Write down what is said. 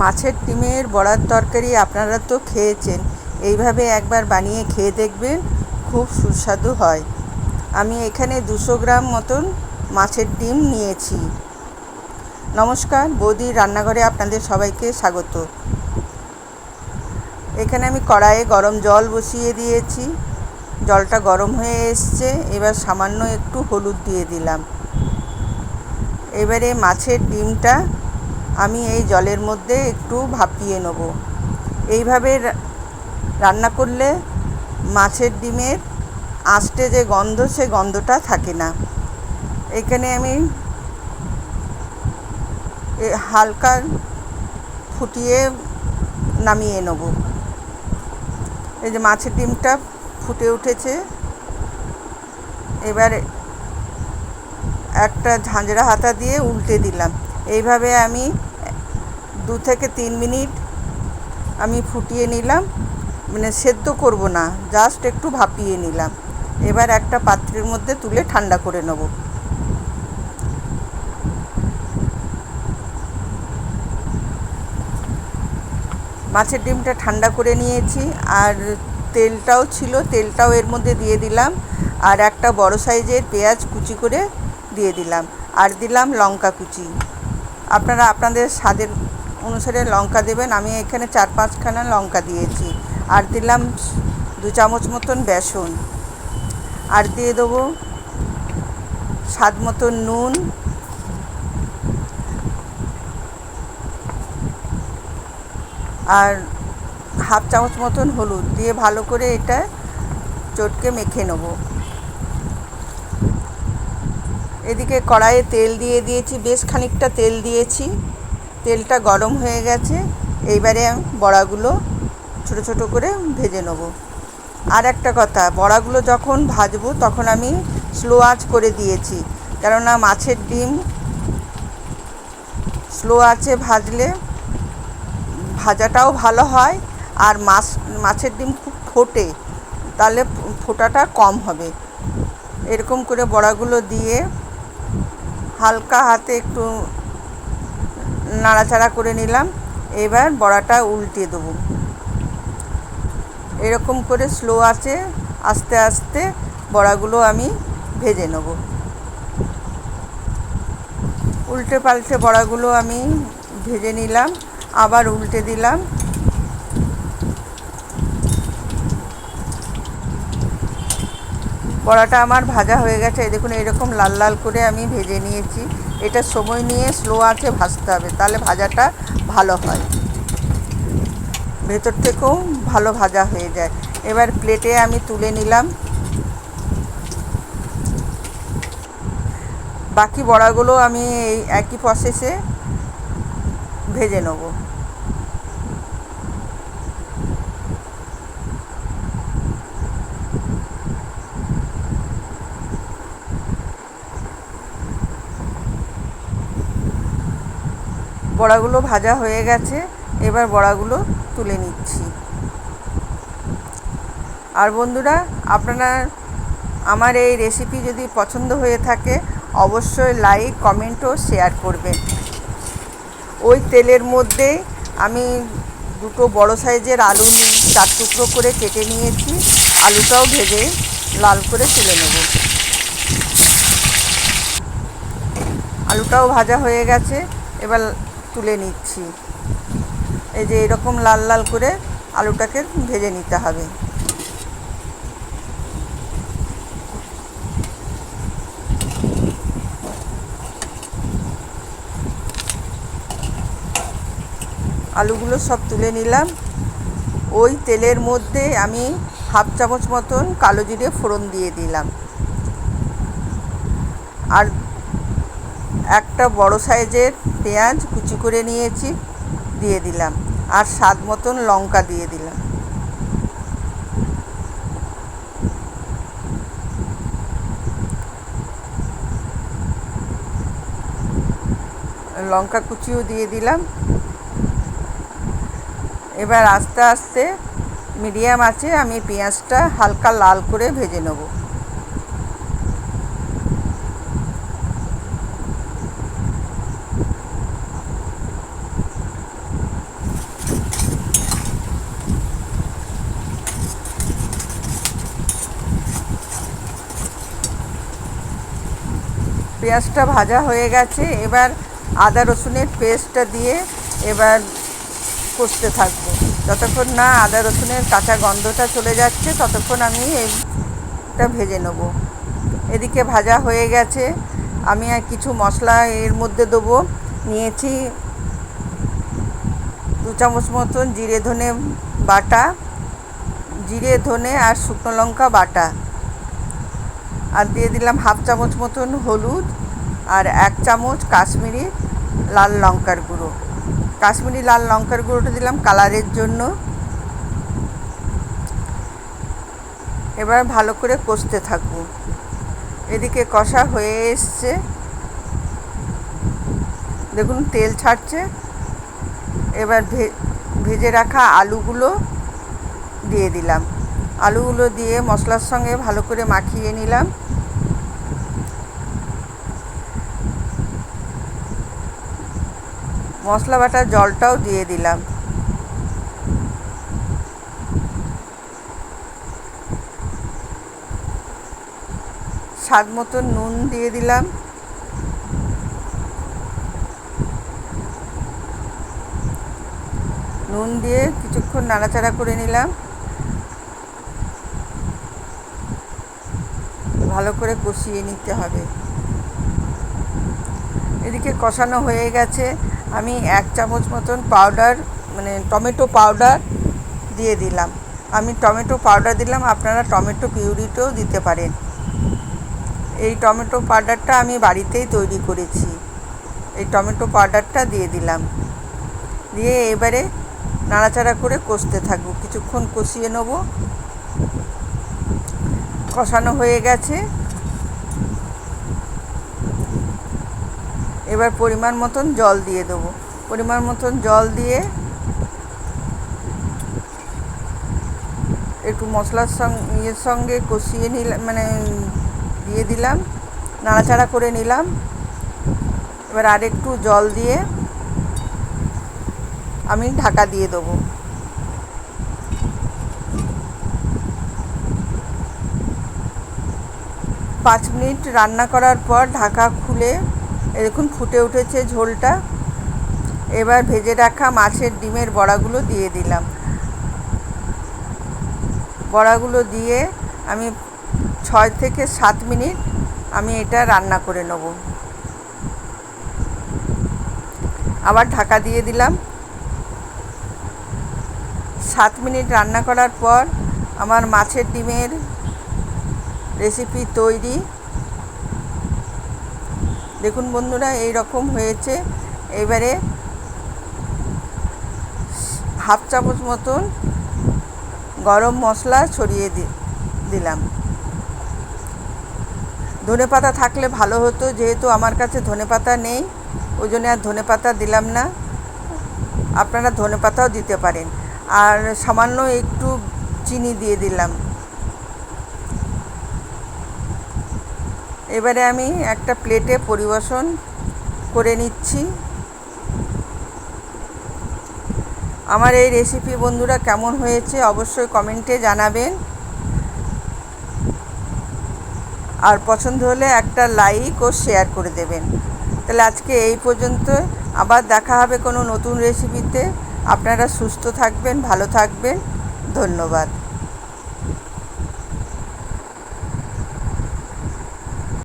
মাছের ডিমের বড়ার তরকারি আপনারা তো খেয়েছেন, এইভাবে একবার বানিয়ে খেয়ে দেখবেন খুব সুস্বাদু হয়। আমি এখানে দুশো গ্রাম মতন মাছের ডিম নিয়েছি। নমস্কার, বৌদির রান্নাঘরে আপনাদের সবাইকে স্বাগত। এখানে আমি কড়াইয়ে গরম জল বসিয়ে দিয়েছি। জলটা গরম হয়ে এসছে, এবার সামান্য একটু হলুদ দিয়ে দিলাম। এবারে মাছের ডিমটা আমি এই জলের মধ্যে একটু ভাপিয়ে নেব। এইভাবে রান্না করলে মাছের ডিমের আঁশটে যে গন্ধ, সে গন্ধটা থাকে না। এখানে আমি হালকা ফুটিয়ে নামিয়ে নেব। এই যে মাছের ডিমটা ফুটে উঠেছে। এবার একটা ঝাঁঝরা হাতা দিয়ে উল্টে দিলাম। এইভাবে আমি দু থেকে তিন মিনিট আমি ফুটিয়ে নিলাম। মানে সেদ্ধ করব না জাস্ট একটু ভাপিয়ে নিলাম। এবার একটা পাত্রের মধ্যে তুলে ঠান্ডা করে নেব। মাছের ডিমটা ঠান্ডা করে নিয়েছি, আর তেলটাও ছিল, তেলটাও এর মধ্যে দিয়ে দিলাম, আর একটা বড় সাইজের পেঁয়াজ কুচি করে দিয়ে দিলাম, আর দিলাম লঙ্কা কুচি। আপনারা, আপনাদের স্বাদের অনুসারে লঙ্কা দেবেন। আমি এখানে চার পাঁচখানা লঙ্কা দিয়েছি। আর দিলাম দু চামচ মতন বেসন। আর দিয়ে দেবো স্বাদ মতন নুন। আর হাফ চামচ মতন হলুদ। দিয়ে ভালো করে এটা চটকে মেখে নেব। এদিকে কড়াইয়ে তেল দিয়ে দিয়েছি। বেশ খানিকটা তেল দিয়েছি। তেলটা গরম হয়ে গেছে, এইবারে বড়াগুলো ছোট ছোট করে ভেজে নেব। আর একটা কথা, বড়াগুলো যখন ভাজবো তখন আমি স্লো আঁচ করে দিয়েছি, কেননা মাছের ডিম স্লো আঁচে ভাজলে ভাজাটাও ভালো হয়, আর মাছ, মাছের ডিম খুব ফোটে, তাহলে ফোটাটা কম হবে। এরকম করে বড়াগুলো দিয়ে হালকা হাতে একটু নাড়াচাড়া করে নিলাম। এবার বড়াটা উল্টে দেবো। এরকম করে স্লো আছে, আস্তে আস্তে বড়াগুলো আমি ভেজে নেব। উল্টে পাল্টে বড়াগুলো আমি ভেজে নিলাম, আবার উল্টে দিলাম। বড়াটা আমার ভাজা হয়ে গেছে দেখুন, এরকম লাল লাল করে আমি ভেজে নিয়েছি। এটা সময় নিয়ে স্লো আঁচে ভাজতে হবে, তাহলে ভাজাটা ভালো হয়। ভেতর থেকেও ভালো ভাজা হয়ে যায়। এবার প্লেটে আমি তুলে নিলাম। বাকি বড়াগুলো আমি এই একই প্রসেসে ভেজে নেব। বড়াগুলো ভাজা হয়ে গেছে, এবার বড়াগুলো তুলে নিচ্ছি। আর বন্ধুরা, আপনারা আমার এই রেসিপি যদি পছন্দ হয়ে থাকে, অবশ্যই লাইক কমেন্ট ও শেয়ার করবেন। ওই তেলের মধ্যে আমি দুটো বড় সাইজের আলু চার টুকরো করে কেটে নিয়েছি, আলুটাও ভেজে লাল করে তুলে নেব। আলুটাও ভাজা হয়ে গেছে, এবার তুলে নিচ্ছি। এই যে এরকম লাল লাল করে আলুটাকে ভেজে নিতে হবে। আলুগুলো সব তুলে নিলাম। ওই তেলের মধ্যে আমি হাফ চামচ মতন কালো জিরে ফোড়ন দিয়ে দিলাম। আর একটা বড় সাইজের পেঁয়াজ কুচি করে নিয়েছি, দিয়ে দিলাম। আর স্বাদ মতন লঙ্কা দিয়ে দিলাম। লঙ্কা কুচিও দিয়ে দিলাম। এবার আস্তে আস্তে মিডিয়াম আছে, আমি পেঁয়াজটা হালকা লাল করে ভেজে নেব। পেঁয়াজটা ভাজা হয়ে গেছে, এবার আদা রসুনের পেস্টটা দিয়ে এবার কষতে থাকব। যতক্ষণ না আদা রসুনের কাঁচা গন্ধটা চলে যাচ্ছে, ততক্ষণ আমি এইটা ভেজে নেব। এদিকে ভাজা হয়ে গেছে, আমি আর কিছু মশলা এর মধ্যে দেবো। নিয়েছি দু চামচ মতন জিরে ধনে বাটা, জিরে ধনে আর শুকনো লঙ্কা বাটা। আর দিয়ে দিলাম হাফ চামচ মতন হলুদ আর এক চামচ কাশ্মীরি লাল লঙ্কার গুঁড়ো। কাশ্মীরি লাল লঙ্কার গুঁড়োটা দিলাম কালারের জন্য। এবার ভালো করে কষতে থাকব। এদিকে কষা হয়ে এসছে। দেখুন তেল ছাড়ছে। এবার ভেজে রাখা আলুগুলো দিয়ে দিলাম। আলুগুলো দিয়ে মশলার সঙ্গে ভালো করে মাখিয়ে নিলাম। মশলা বাটার জলটাও দিয়ে দিলাম। স্বাদ মতো নুন দিয়ে দিলাম। নুন দিয়ে কিছুক্ষণ নাড়াচাড়া করে নিলাম। ভালো করে কষিয়ে নিতে হবে। এদিকে কষানো হয়ে গেছে। আমি এক চামচ মতন পাউডার মানে টমেটো পাউডার দিয়ে দিলাম। আমি টমেটো পাউডার দিলাম, আপনারা টমেটো পিউরিটাও দিতে পারেন। এই টমেটো পাউডারটা আমি বাড়িতেই তৈরি করেছি। এই টমেটো পাউডারটা দিয়ে দিলাম। দিয়ে এবারে নাড়াচাড়া করে কষতে থাকব। কিছুক্ষণ কষিয়ে নেব। কষানো হয়ে গেছে। এবার পরিমাণ মতন জল দিয়ে দেবো। পরিমাণ মতন জল দিয়ে একটু মশলার সঙ্গে ইয়ের সঙ্গে কষিয়ে নিলাম মানে দিয়ে দিলাম, নাড়াচাড়া করে নিলাম। এবার আর একটু জল দিয়ে আমি ঢাকা দিয়ে দেবো। পাঁচ মিনিট রান্না করার পর ঢাকা খুলে দেখুন, ফুটে উঠেছে ঝোলটা। এবার ভেজে রাখা মাছের ডিমের বড়াগুলো দিয়ে দিলাম। বড়াগুলো দিয়ে আমি ছয় থেকে সাত মিনিট আমি এটা রান্না করে নেব। আবার ঢাকা দিয়ে দিলাম। সাত মিনিট রান্না করার পর আমার মাছের ডিমের রেসিপি তৈরি। দেখুন বন্ধুরা এই রকম হয়েছে। এবারে হাফ চামচ মতন গরম মশলা ছড়িয়ে দিলাম। ধনে পাতা থাকলে ভালো হতো, যেহেতু আমার কাছে ধনে পাতা নেই, ওই জন্য আর ধনে পাতা দিলাম না। আপনারা ধনে পাতাও দিতে পারেন। আর সামান্য একটু চিনি দিয়ে দিলাম। এবারে আমি একটা প্লেটে পরিবেশন করে নিচ্ছি। আমার এই রেসিপি বন্ধুরা কেমন হয়েছে অবশ্যই কমেন্টে জানাবেন। আর পছন্দ হলে একটা লাইক ও শেয়ার করে দেবেন। তাহলে আজকে এই পর্যন্ত আবার দেখা হবে কোনো নতুন রেসিপিতে আপনারা সুস্থ থাকবেন, ভালো থাকবেন। ধন্যবাদ।